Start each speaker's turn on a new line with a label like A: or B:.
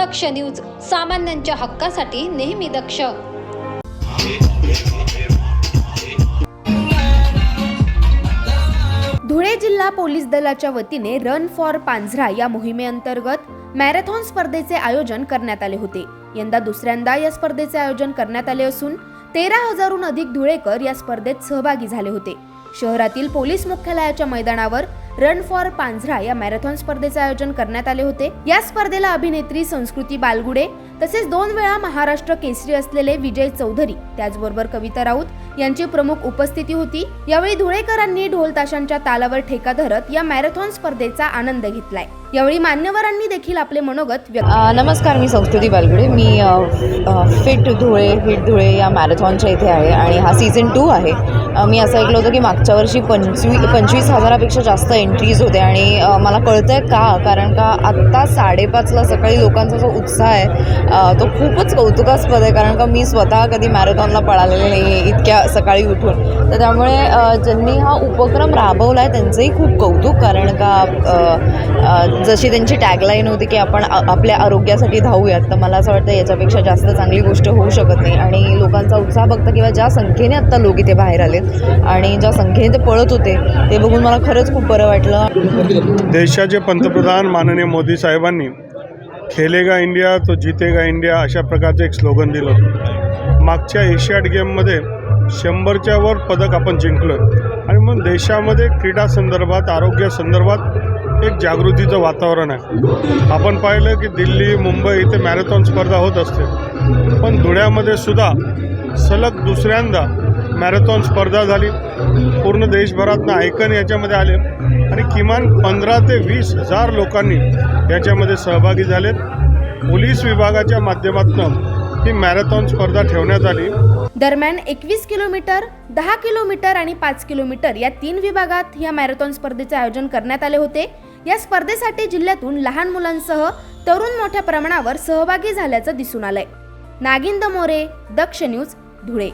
A: दक्ष news सामान्यांच्या हक्कासाठी नेहमी दक्ष.
B: धुळे जिल्हा पोलीस दलाच्या वतीने रन फॉर पांझरा या मोहिमेअंतर्गत मॅरेथॉन स्पर्धेचे आयोजन करण्यात आले होते. यंदा दुसऱ्यांदा या स्पर्धेचे आयोजन करण्यात आले असून तेरा हजारहून अधिक धुळेकर या स्पर्धेत सहभागी झाले होते. शहरातील पोलीस मुख्यालयाच्या मैदानावर रन फॉर पांझरा या मॅरेथॉन स्पर्धेचे आयोजन करण्यात आले होते. या स्पर्धेला अभिनेत्री संस्कृती बालगुडे तसेच दोन वेळा महाराष्ट्र केसरी असलेले विजय चौधरी त्याचबरोबर कविता राऊत यांची प्रमुख उपस्थिती होती. यावेळी धुळेकरांनी ढोल ताशांच्या तालावर ठेका धरत या मॅरेथॉन स्पर्धेचा आनंद घेतलाय. यावेळी मान्यवरांनी देखील आपले मनोगत
C: नमस्कार मी संस्कृती बालगुडे. मी फिट धुळे फिट धुळे या मॅरेथॉनच्या इथे आहे आणि हा सीझन टू आहे. मी असं ऐकलं होतं की मागच्या वर्षी पंचवी पंचवीस हजारापेक्षा जास्त एंट्रीज होते आणि मला कळतं आहे का? कारण का आत्ता साडेपाचला सकाळी लोकांचा जो उत्साह आहे तो खूपच कौतुकास्पद आहे. कारण का मी स्वतः कधी मॅरेथॉनला पळालेले नाही आहे इतक्या सकाळी उठून. तर त्यामुळे ज्यांनी हा उपक्रम राबवला आहे त्यांचंही खूप कौतुक. कारण का जशी त्यांची टॅगलाईन होती की आपण आपल्या आरोग्यासाठी धावूयात तर मला असं वाटतं याच्यापेक्षा जास्त चांगली गोष्ट होऊ शकत नाही. आणि लोकांचा उत्साह बघता किंवा ज्या संख्येने आत्ता लोक इथे बाहेर आलेत आणि ज्या संख्येने ते पळत होते ते बघून मला खरंच खूप बरं वाटलं.
D: देशाचे पंतप्रधान माननीय मोदी साहेबांनी खेलेगा इंडिया तो जितेगा इंडिया अशा प्रकारचं एक स्लोगन दिलं होतं. मागच्या एशियाड गेममध्ये शंभरच्या वर पदक आपण जिंकलो. आणि मग देशामध्ये क्रीडा संदर्भात आरोग्य संदर्भात एक जागृतीचं वातावरण आहे. आपण पाहिलं की दिल्ली मुंबई इथे मॅरेथॉन स्पर्धा होत असते. पण धुळ्यामध्ये सुद्धा सलग दुसऱ्यांदा मॅरेथॉन स्पर्धा झाली. पूर्ण देशभरातनं आयकन याच्यामध्ये आले. आणि किमान पंधरा ते वीस हजार लोकांनी याच्यामध्ये सहभागी झालेत. पोलीस विभागाच्या माध्यमातून ही मॅरेथॉन स्पर्धा ठेवण्यात आली.
B: दरम्यान एकवीस किलोमीटर दहा किलोमीटर आणि पाच किलोमीटर या तीन विभागात या मॅरेथॉन स्पर्धेचे आयोजन करण्यात आले होते. या स्पर्धेसाठी जिल्ह्यातून लहान मुलांसह तरुण मोठ्या प्रमाणावर सहभागी झाल्याचं दिसून आलंय. नागिंद मोरे दक्ष न्यूज धुळे.